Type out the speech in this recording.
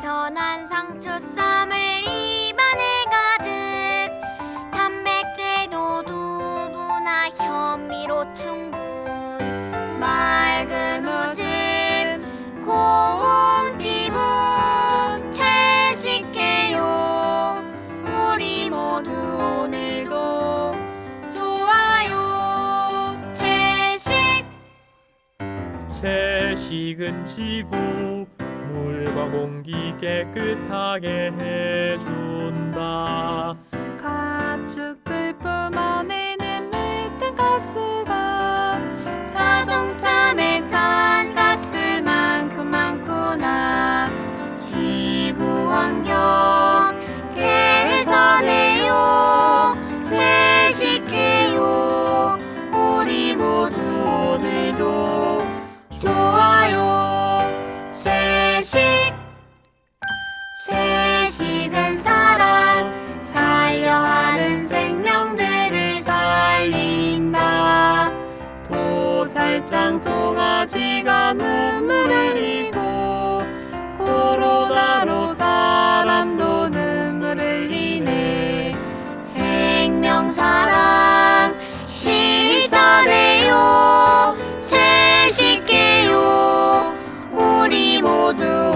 배추쌈을 입안에 가득. 단백질도 두부나 현미로 충분. 맑은 웃음 고운 피부 채식해요. 우리 모두 오늘도 좋아요. 채식. 채식은 지구 물과 공기 깨끗하게 해준다. 가축들 뿜어내는 메탄가스가 자동차 메탄 가스만큼 많구나. 지구 환경 들장 송아지가 눈물 흘리고 코로나로 사람도 눈물 흘리네. 생명 사랑 시전해요. 채식해요. 우리 모두